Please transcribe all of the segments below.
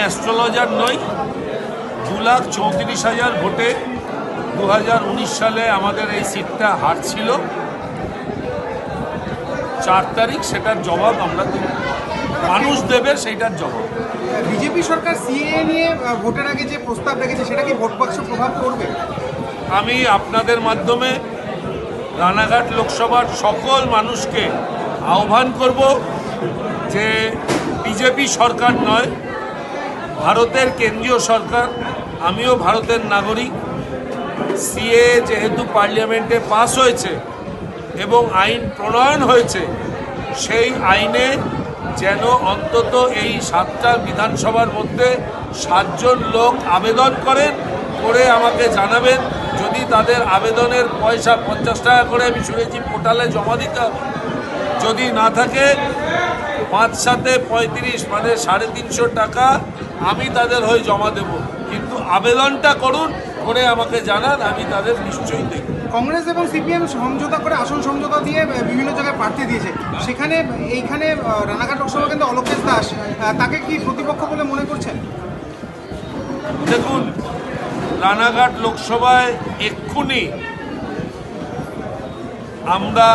Astrologer নই। দু লাখ চৌত্রিশ হাজার ভোটে দু হাজার উনিশ সালে আমাদের এই সিটটা হারছিল। চার তারিখ সেটার জবাব আমরা দেব। মানুষ দেবে সেইটার জবাব। বিজেপি সরকার সিএ নিয়ে ভোটের আগে যে প্রস্তাব রেখেছে সেটা কি ভোট বাক্স প্রভাব পড়বে? আমি আপনাদের মাধ্যমে রানাঘাট লোকসভার সকল মানুষকে আহ্বান করব যে বিজেপি সরকার নয় ভারতের কেন্দ্রীয় সরকার, আমিও ভারতের নাগরিক। সিএ যেহেতু পার্লামেন্টে পাস হয়েছে এবং আইন প্রণয়ন হয়েছে, সেই আইনে যেন অন্তত এই সাতটা বিধানসভার মধ্যে সাতজন লোক আবেদন করেন, করে আমাকে জানাবেন। যদি তাদের আবেদনের পয়সা পঞ্চাশ টাকা করে আমি শুনেছি পোর্টালে জমা দিতে হবে। যদি না থাকে, পাঁচ সাথে পঁয়ত্রিশ মানে সাড়ে তিনশো টাকা আমি তাদের হয়ে জমা দেব। কিন্তু আবেদনটা করুন করে আমাকে জানান আমি তাদের নিশ্চয়ই দেখব। কংগ্রেস এবং সিপিএম সমঝোতা করে আসন সমঝোতা দিয়ে বিভিন্ন জায়গায় প্রার্থী দিয়েছে। সেখানে এইখানে রানাঘাট লোকসভা কিন্তু অলোকেশ দাস তাকে কি প্রতিপক্ষ বলে মনে করছেন? দেখুন রানাঘাট লোকসভায় এক্ষুনি আমরা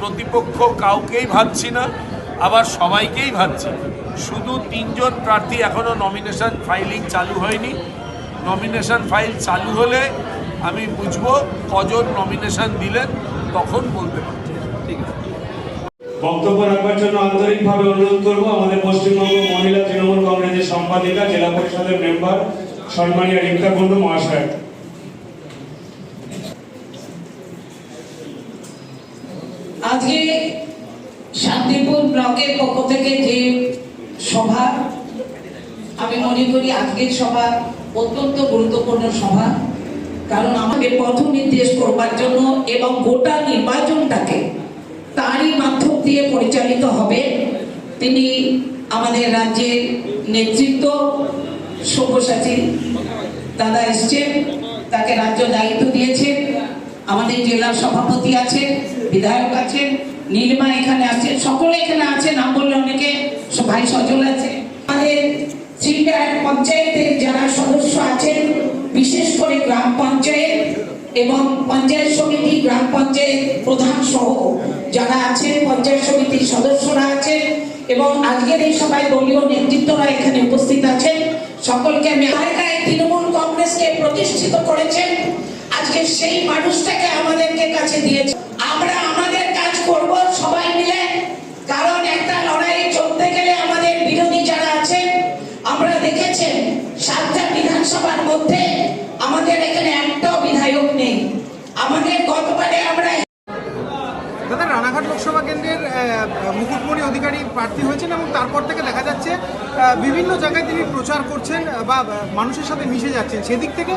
প্রতিপক্ষ কাউকেই ভাবছি না আবার সবাইকেই ভাবছি। শুধু তিনজন প্রার্থী এখনও নমিনেশন ফাইলিং চালু হয়নি। নমিনেশন ফাইল চালু হলে আমি বুঝব কজন নমিনেশন দিলেন তখন বলতে পারব। বক্তব্য রাখবার জন্য আন্তরিকভাবে অনুরোধ করব আমাদের পশ্চিমবঙ্গ মহিলা তৃণমূল কংগ্রেসের সম্পাদিকা জেলা পরিষদের মেম্বার সম্মানীয় রিক্তা কুণ্ডু মহাশয়। আজকে শান্তিপুর ব্লকের পক্ষ থেকে যে সভা। আমি মনে করি আজকের সভা অত্যন্ত গুরুত্বপূর্ণ সভা। কারণ আমাকে পথ নির্দেশ করবার জন্য এবং গোটা নির্বাচনটাকে তারই মাধ্যম দিয়ে পরিচালিত হবে। তিনি আমাদের রাজ্যের নেতৃত্ব, সব্যসাচী দাদা এসছেন, তাকে রাজ্য দায়িত্ব দিয়েছেন। আমাদের জেলার সভাপতি আছেন, বিধায়ক আছেন, নীলিমা এখানে আছেন, সকলে এখানে আছেন, নাম বললে অনেকে ভাই সজল আছে। আমাদের শ্রীডায় পঞ্চায়েতের যারা সদস্য আছেন, বিশেষ করে গ্রাম পঞ্চায়েত এবং পঞ্চায়েত সমিতি, গ্রাম পঞ্চায়েত প্রধান সহ যারা আছেন, পঞ্চায়েত সমিতির সদস্যরা আছেন এবং আজকের এই সবাই দলীয় নেতৃত্বরা এখানে উপস্থিত আছেন। সকলকে আমি তৃণমূল কংগ্রেসকে প্রতিষ্ঠিত করেছেন। আজকে সেই মানুষটাকে আমাদেরকে বিধানসভার মধ্যে আমাদের এখানে একটাও বিধায়ক নেই। আমাদের গতবারে আমরা দাদা রানাঘাট লোকসভা কেন্দ্রের মুকুটমণি অধিকারী প্রার্থী হয়েছেন এবং তারপর থেকে দেখা যাচ্ছে বিভিন্ন জায়গায় তিনি প্রচার করছেন বা মানুষের সাথে মিশে যাচ্ছেন। সেদিক থেকে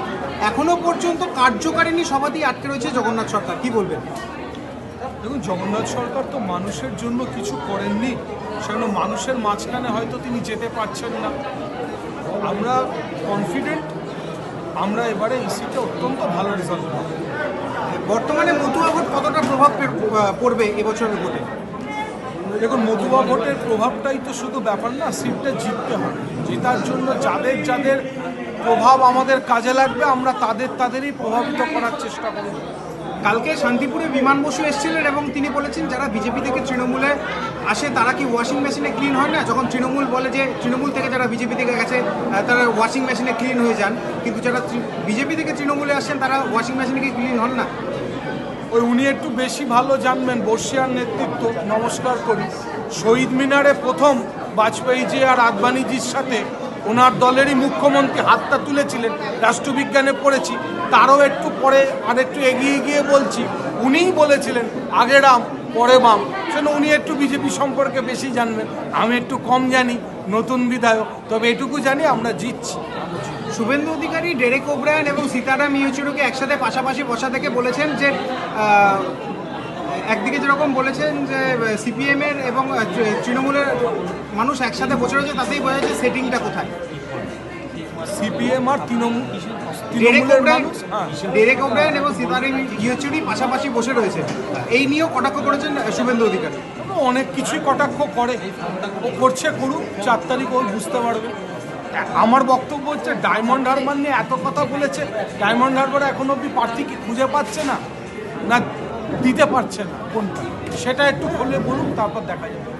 এখনও পর্যন্ত কার্যকারিণী সভাতেই আটকে রয়েছে জগন্নাথ সরকার। কি বলবেন? দেখুন জগন্নাথ সরকার তো মানুষের জন্য কিছু করেননি। সেজন্য মানুষের মাঝখানে হয়তো তিনি যেতে পারছেন না। আমরা কনফিডেন্ট আমরা এবারে সিটে অত্যন্ত ভালো রেজাল্ট পাবো। বর্তমানে মতুয়া ভোট কতটা প্রভাব পড়বে এবছরের ভোটে? দেখুন, মতুয়া ভোটের প্রভাবটাই তো শুধু ব্যাপার না সিটটা জিততে হবে। জেতার জন্য যাদের যাদের প্রভাব আমাদের কাজে লাগবে, আমরা তাদের তাদেরই প্রভাবিত করার চেষ্টা করব। কালকে শান্তিপুরে বিমান বসু এসেছিলেন এবং তিনি বলেছেন, যারা বিজেপি থেকে তৃণমূলে আসে, তারা কি ওয়াশিং মেশিনে ক্লিন হয় না? যখন তৃণমূল বলে যে, তৃণমূল থেকে যারা বিজেপি থেকে গেছে তারা ওয়াশিং মেশিনে ক্লিন হয়ে যান। কিন্তু যারা বিজেপি থেকে তৃণমূলে আসছেন তারা ওয়াশিং মেশিনে কি ক্লিন হন না? ওই উনি একটু বেশি ভালো জানবেন, বর্ষিয়ার নেতৃত্ব। নমস্কার করি। শহীদ মিনারে প্রথম বাজপেয়ীজি আর আদবানিজির সাথে ওনার দলেরই মুখ্যমন্ত্রী হাতটা তুলেছিলেন, রাষ্ট্রবিজ্ঞানে পড়েছি, তারও একটু পরে আর একটু এগিয়ে গিয়ে বলছি, উনিই বলেছিলেন, আগে রাম, পরে বাম। সেজন্য উনি একটু বিজেপি সম্পর্কে বেশি জানবেন, আমি একটু কম জানি, নতুন বিধায়ক, তবে এটুকু জানি আমরা জিতছি। শুভেন্দু অধিকারী, ডেরেক ওব্রায়ন এবং সীতারাম ইয়েচুরিকে একসাথে পাশাপাশি বসা থেকে বলেছেন যে একদিকে যেরকম বলেছেন যে সিপিএম এর এবং তৃণমূলের মানুষ একসাথে বসে রয়েছে তাতেই বোঝা যাচ্ছে সেটিংটা কোথায়। সিপিএম আর তৃণমূল তৃণমূলের মানুষ হ্যাঁ ডেরেক ওব্রায়ন এবং সীতারাম ইয়েচুরি পাশাপাশি বসে রয়েছে। এই নিয়েও কটাক্ষ করেছেন শুভেন্দু অধিকারী? অনেক কিছুই কটাক্ষ করে। ও করছে করুক চার তারিখ ও বুঝতে পারবে। আমার বক্তব্য হচ্ছে ডায়মন্ড হারবার নিয়ে এত কথা বলেছে ডায়মন্ড হারবার এখন অবধি প্রার্থী কি খুঁজে পাচ্ছে না? না দিতে পারছে না কোনটা সেটা একটু খুলে বলুন তারপর দেখা যাবে।